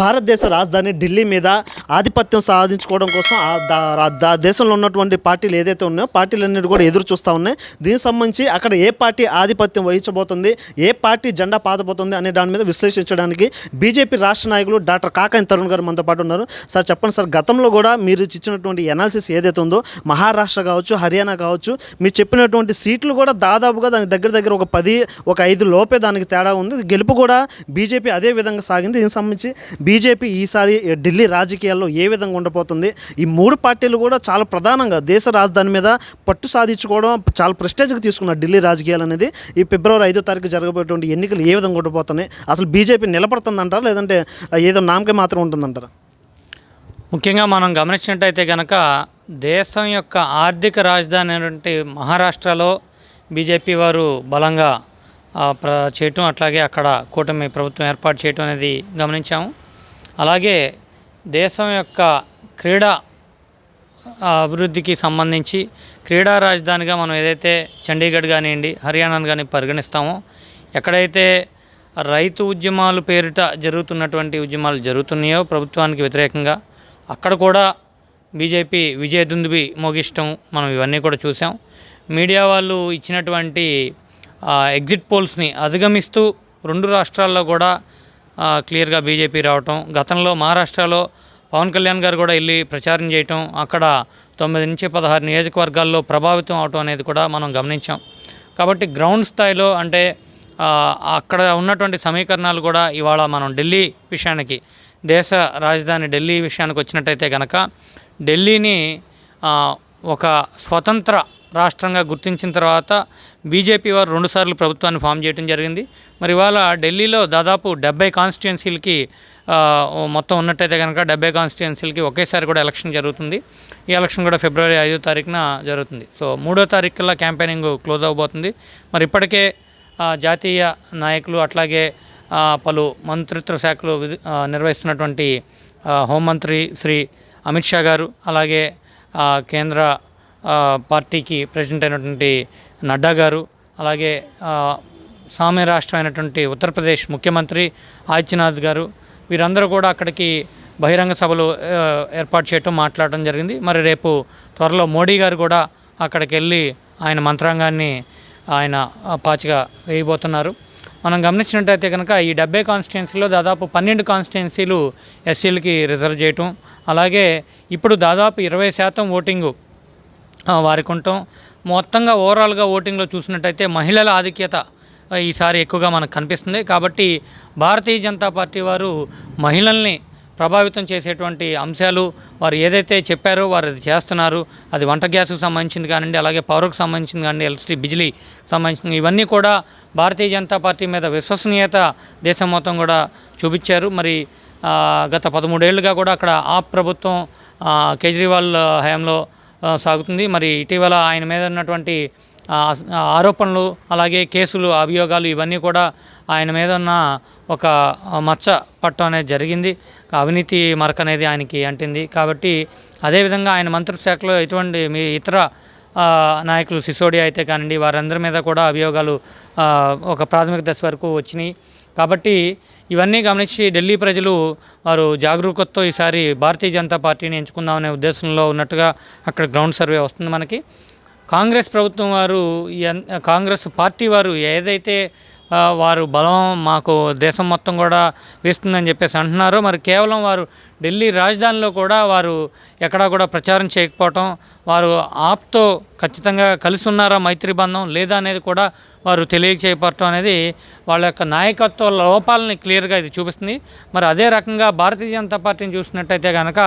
భారతదేశ రాజధాని ఢిల్లీ మీద ఆధిపత్యం సాధించుకోవడం కోసం ఆ దేశంలో ఉన్నటువంటి పార్టీలు ఏదైతే ఉన్నాయో పార్టీలన్నిటి కూడా ఎదురు చూస్తూ ఉన్నాయి. దీనికి సంబంధించి అక్కడ ఏ పార్టీ ఆధిపత్యం వహించబోతుంది ఏ పార్టీ జెండా పాతబోతుంది అనే దాని మీద విశ్లేషించడానికి బీజేపీ రాష్ట్ర నాయకులు డాక్టర్ కాకాని తరుణ్ గారు మనతో పాటు ఉన్నారు. సార్ చెప్పండి సార్ గతంలో కూడా మీరు ఇచ్చినటువంటి ఎనాలిసిస్ ఏదైతే ఉందో మహారాష్ట్ర కావచ్చు హర్యానా కావచ్చు మీరు చెప్పినటువంటి సీట్లు కూడా దాదాపుగా దానికి దగ్గర దగ్గర ఒక పది ఒక ఐదు లోపే దానికి తేడా ఉంది. గెలుపు కూడా బీజేపీ అదే విధంగా సాగింది. దీనికి సంబంధించి బీజేపీ ఈసారి ఢిల్లీ రాజకీయాల్లో ఏ విధంగా ఉండబోతుంది? ఈ మూడు పార్టీలు కూడా చాలా ప్రధానంగా దేశ రాజధాని మీద పట్టు సాధించుకోవడం చాలా ప్రెస్టేజ్గా తీసుకున్నారు ఢిల్లీ రాజకీయాలు అనేది ఈ ఫిబ్రవరి ఐదో తారీఖు జరగబోయేటువంటి ఎన్నికలు ఏ విధంగా ఉండబోతున్నాయి? అసలు బీజేపీ నిలబడుతుందంటారా? లేదంటే ఏదో నామకే మాత్రం ఉంటుందంటారా? ముఖ్యంగా మనం గమనించినట్టయితే కనుక దేశం యొక్క ఆర్థిక రాజధాని అయినటువంటి మహారాష్ట్రలో బీజేపీ వారు బలంగా ప్ర చేయటం అట్లాగే అక్కడ కూటమి ప్రభుత్వం ఏర్పాటు చేయటం అనేది గమనించాము. అలాగే దేశం యొక్క క్రీడా అభివృద్ధికి సంబంధించి క్రీడా రాజధానిగా మనం ఏదైతే చండీగఢ్ కానివ్వండి హర్యానాను కానీ పరిగణిస్తామో ఎక్కడైతే రైతు ఉద్యమాలు పేరిట జరుగుతున్నటువంటి ఉద్యమాలు జరుగుతున్నాయో ప్రభుత్వానికి వ్యతిరేకంగా అక్కడ కూడా బీజేపీ విజయ దుందుబి మోగిష్టం మనం ఇవన్నీ కూడా చూసాం మీడియా వాళ్ళు ఇచ్చినటువంటి ఎగ్జిట్ పోల్స్ని అధిగమిస్తూ రెండు రాష్ట్రాల్లో కూడా క్లియర్గా బీజేపీ రావటం గతంలో మహారాష్ట్రలో పవన్ కళ్యాణ్ గారు కూడా వెళ్ళి ప్రచారం చేయటం అక్కడ తొమ్మిది నుంచి పదహారు నియోజకవర్గాల్లో ప్రభావితం అవటం అనేది కూడా మనం గమనించాం. కాబట్టి గ్రౌండ్ స్థాయిలో అంటే అక్కడ ఉన్నటువంటి సమీకరణాలు కూడా ఇవాళ మనం ఢిల్లీ విషయానికి దేశ రాజధాని ఢిల్లీ విషయానికి వచ్చినట్టయితే కనుక ఢిల్లీని ఒక స్వతంత్ర రాష్ట్రంగా గుర్తించిన తర్వాత బీజేపీ వారు రెండుసార్లు ప్రభుత్వాన్ని ఫామ్ చేయడం జరిగింది. మరి ఇవాళ ఢిల్లీలో దాదాపు డెబ్బై కాన్స్టిట్యున్సీలకి మొత్తం ఉన్నట్టయితే కనుక డెబ్బై కాన్స్టిట్యున్సీలకి ఒకేసారి కూడా ఎలక్షన్ జరుగుతుంది. ఈ ఎలక్షన్ కూడా ఫిబ్రవరి ఐదో తారీఖున జరుగుతుంది. సో మూడో తారీఖుల్లో క్యాంపెయినింగ్ క్లోజ్ అవబోతుంది. మరి ఇప్పటికే జాతీయ నాయకులు అట్లాగే పలు మంత్రిత్వ శాఖలు విధి- నిర్వహిస్తున్నటువంటి హోంమంత్రి శ్రీ అమిత్ షా గారు అలాగే కేంద్ర పార్టీకి ప్రెసిడెంట్ అయినటువంటి నడ్డా గారు అలాగే సామ్య రాష్ట్రం అయినటువంటి ఉత్తరప్రదేశ్ ముఖ్యమంత్రి ఆదిత్యనాథ్ గారు వీరందరూ కూడా అక్కడికి బహిరంగ సభలు ఏర్పాటు చేయటం మాట్లాడటం జరిగింది. మరి రేపు త్వరలో మోడీ గారు కూడా అక్కడికి వెళ్ళి ఆయన మంత్రాంగాన్ని ఆయన పాచిగా వేయబోతున్నారు. మనం గమనించినట్టయితే కనుక ఈ డెబ్బై కాన్స్టిట్యున్సీలో దాదాపు పన్నెండు కాన్స్టిట్యున్సీలు ఎస్సీలకి రిజర్వ్ చేయటం అలాగే ఇప్పుడు దాదాపు ఇరవై శాతం ఓటింగు వారికి ఉండటం మొత్తంగా ఓవరాల్గా ఓటింగ్లో చూసినట్టయితే మహిళల ఆధిక్యత ఈసారి ఎక్కువగా మనకు కనిపిస్తుంది. కాబట్టి భారతీయ జనతా పార్టీ వారు మహిళల్ని ప్రభావితం చేసేటువంటి అంశాలు వారు ఏదైతే చెప్పారో వారు అది చేస్తున్నారు. అది వంట గ్యాస్కు సంబంధించింది కానివ్వండి అలాగే పవర్కు సంబంధించింది కానివ్వండి ఎలక్ట్రిసిటీ బిజిలీ సంబంధించింది ఇవన్నీ కూడా భారతీయ జనతా పార్టీ మీద విశ్వసనీయత దేశం మొత్తం కూడా చూపించారు. మరి గత పదమూడేళ్ళుగా కూడా అక్కడ ఆ ప్రభుత్వం కేజ్రీవాల్ హయాంలో సాగుతుంది. మరి ఇటీవల ఆయన మీద ఉన్నటువంటి ఆరోపణలు అలాగే కేసులు అభియోగాలు ఇవన్నీ కూడా ఆయన మీద ఉన్న ఒక మచ్చ పట్టం అనేది జరిగింది. అవినీతి మరక అనేది ఆయనకి అంటింది. కాబట్టి అదేవిధంగా ఆయన మంత్రిత్వ ఎటువంటి మీ ఇతర నాయకులు సిసోడియా అయితే కానివ్వండి వారందరి మీద కూడా అభియోగాలు ఒక ప్రాథమిక దశ వరకు వచ్చినాయి. కాబట్టి ఇవన్నీ గమనించి ఢిల్లీ ప్రజలు వారు జాగరూకతతో ఈసారి భారతీయ జనతా పార్టీని ఎంచుకుందామనే ఉద్దేశంలో ఉన్నట్టుగా అక్కడ గ్రౌండ్ సర్వే వస్తుంది మనకి. కాంగ్రెస్ ప్రభుత్వం వారు కాంగ్రెస్ పార్టీ వారు ఏదైతే వారు బలం మాకు దేశం మొత్తం కూడా వేస్తుందని చెప్పేసి అంటున్నారు. మరి కేవలం వారు ఢిల్లీ రాజధానిలో కూడా వారు ఎక్కడా కూడా ప్రచారం చేయకపోవటం వారు ఆప్తో ఖచ్చితంగా కలిసి ఉన్నారా మైత్రి బంధం లేదా అనేది కూడా వారు తెలియచేయపడటం అనేది వాళ్ళ యొక్క నాయకత్వ లోపాలని క్లియర్గా ఇది చూపిస్తుంది. మరి అదే రకంగా భారతీయ జనతా పార్టీని చూసినట్టయితే కనుక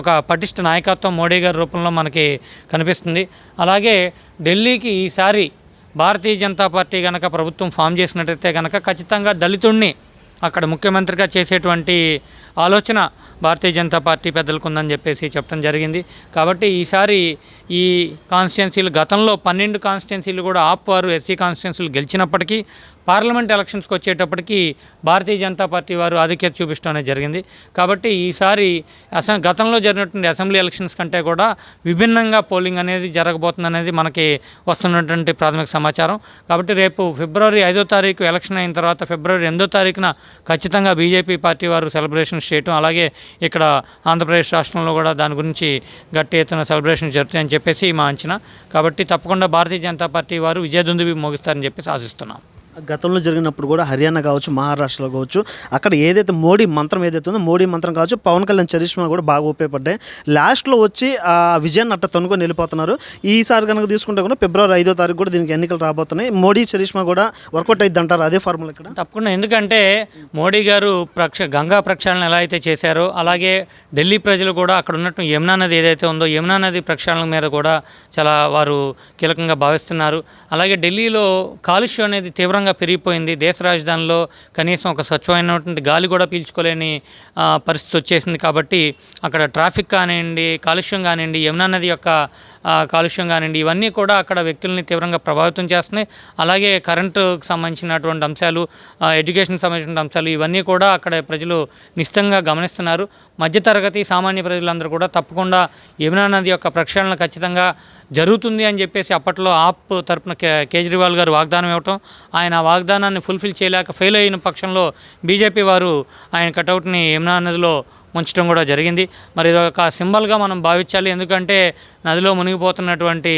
ఒక పటిష్ట నాయకత్వం మోడీ గారి రూపంలో మనకి కనిపిస్తుంది. అలాగే ఢిల్లీకి ఈసారి భారతీయ జనతా పార్టీ కనుక ప్రభుత్వం ఫామ్ చేసినట్టయితే కనుక ఖచ్చితంగా దళితుడిని అక్కడ ముఖ్యమంత్రిగా చేసేటువంటి ఆలోచన భారతీయ జనతా పార్టీ పెద్దలకు ఉందని చెప్పేసి చెప్పడం జరిగింది. కాబట్టి ఈసారి ఈ కాన్స్టిట్యున్సీలు గతంలో పన్నెండు కాన్స్టిట్యున్సీలు కూడా ఆప్ వారు ఎస్సీ కాన్స్టిట్యున్సీలు గెలిచినప్పటికీ పార్లమెంట్ ఎలక్షన్స్కి వచ్చేటప్పటికి భారతీయ జనతా పార్టీ వారు ఆధిక్యత చూపించడం అనేది జరిగింది. కాబట్టి ఈసారి అసలు గతంలో జరిగినటువంటి అసెంబ్లీ ఎలక్షన్స్ కంటే కూడా విభిన్నంగా పోలింగ్ అనేది జరగబోతుంది అనేది మనకి వస్తున్నటువంటి ప్రాథమిక సమాచారం. కాబట్టి రేపు ఫిబ్రవరి ఐదో తారీఖు ఎలక్షన్ అయిన తర్వాత ఫిబ్రవరి ఎనిమిదో తారీఖున ఖచ్చితంగా బీజేపీ పార్టీ వారు సెలబ్రేషన్స్ చేయటం అలాగే ఇక్కడ ఆంధ్రప్రదేశ్ రాష్ట్రంలో కూడా దాని గురించి గట్టి ఎత్తున సెలబ్రేషన్ జరుగుతాయని చెప్పేసి మా అంచనా. కాబట్టి తప్పకుండా భారతీయ జనతా పార్టీ వారు విజయదుందుబి మోగిస్తారని చెప్పేసి ఆశిస్తున్నాం. గతంలో జరిగినప్పుడు కూడా హర్యానా కావచ్చు మహారాష్ట్రలో కావచ్చు అక్కడ ఏదైతే మోడీ మంత్రం ఏదైతే ఉందో మోడీ మంత్రం కావచ్చు పవన్ కళ్యాణ్ చరిష్మా కూడా బాగా ఉపయోగపడ్డాయి. లాస్ట్లో వచ్చి ఆ విజయాన్ని అట్ట తనుకొని వెళ్ళిపోతున్నారు. ఈసారి కనుక తీసుకుంటే కూడా ఫిబ్రవరి ఐదో తారీఖు కూడా దీనికి ఎన్నికలు రాబోతున్నాయి. మోడీ చరిష్మా కూడా వర్కౌట్ అయింది అంటారు అదే ఫార్ములా ఇక్కడ? తప్పకుండా. ఎందుకంటే మోడీ గారు ప్రక్ష గంగా ప్రక్షాళన ఎలా అయితే చేశారో అలాగే ఢిల్లీ ప్రజలు కూడా అక్కడ ఉన్నట్టు యమునా నది ఏదైతే ఉందో యమునా నది ప్రక్షాళన మీద కూడా చాలా వారు కీలకంగా భావిస్తున్నారు. అలాగే ఢిల్లీలో కాలుష్యం అనేది తీవ్రంగా పెరిగిపోయింది. దేశ రాజధానిలో కనీసం ఒక స్వచ్ఛమైనటువంటి గాలి కూడా పీల్చుకోలేని పరిస్థితి వచ్చేసింది కాబట్టి అక్కడ ట్రాఫిక్ కానివ్వండి కాలుష్యం కానివ్వండి యమునా నది యొక్క కాలుష్యం కానివ్వండి ఇవన్నీ కూడా అక్కడ వ్యక్తుల్ని తీవ్రంగా ప్రభావితం చేస్తున్నాయి. అలాగే కరెంటుకు సంబంధించినటువంటి అంశాలు ఎడ్యుకేషన్ ఎడ్యుకేషన్కి సంబంధించిన అంశాలు ఇవన్నీ కూడా అక్కడ ప్రజలు నిశ్చితంగా గమనిస్తున్నారు. మధ్యతరగతి సామాన్య ప్రజలందరూ కూడా తప్పకుండా యమునా నది యొక్క ప్రక్షాళన ఖచ్చితంగా జరుగుతుంది అని చెప్పేసి అప్పట్లో ఆప్ తరపున కే కేజ్రీవాల్ గారు వాగ్దానం ఇవ్వటం ఆయన ఆ వాగ్దానాన్ని ఫుల్ఫిల్ చేయలేక ఫెయిల్ అయిన పక్షంలో బీజేపీ వారు ఆయన కటౌట్ని యమునా నదిలో ఉంచడం కూడా జరిగింది. మరి ఇది ఒక సింబల్గా మనం భావించాలి. ఎందుకంటే నదిలో మునిగిపోతున్నటువంటి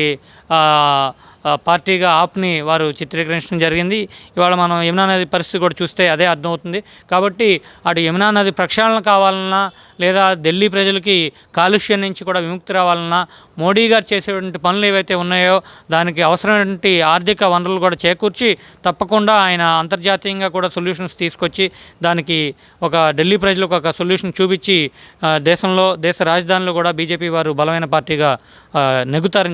పార్టీగా ఆప్ని వారు చిత్రీకరించడం జరిగింది. ఇవాళ మనం యమునా నది పరిస్థితి కూడా చూస్తే అదే అర్థమవుతుంది. కాబట్టి అటు యమునా నది ప్రక్షాళన కావాలన్నా లేదా ఢిల్లీ ప్రజలకి కాలుష్యం నుంచి కూడా విముక్తి రావాలన్నా మోడీ గారు చేసేటువంటి పనులు ఏవైతే ఉన్నాయో దానికి అవసరమైనటువంటి ఆర్థిక వనరులు కూడా చేకూర్చి తప్పకుండా ఆయన అంతర్జాతీయంగా కూడా సొల్యూషన్స్ తీసుకొచ్చి దానికి ఒక ఢిల్లీ ప్రజలకు ఒక సొల్యూషన్ చూపించి ఆ, దేశంలో దేశ రాజధానిలో కూడా బీజేపీ వారు బలమైన పార్టీగా ఆ, నెగ్గుతారని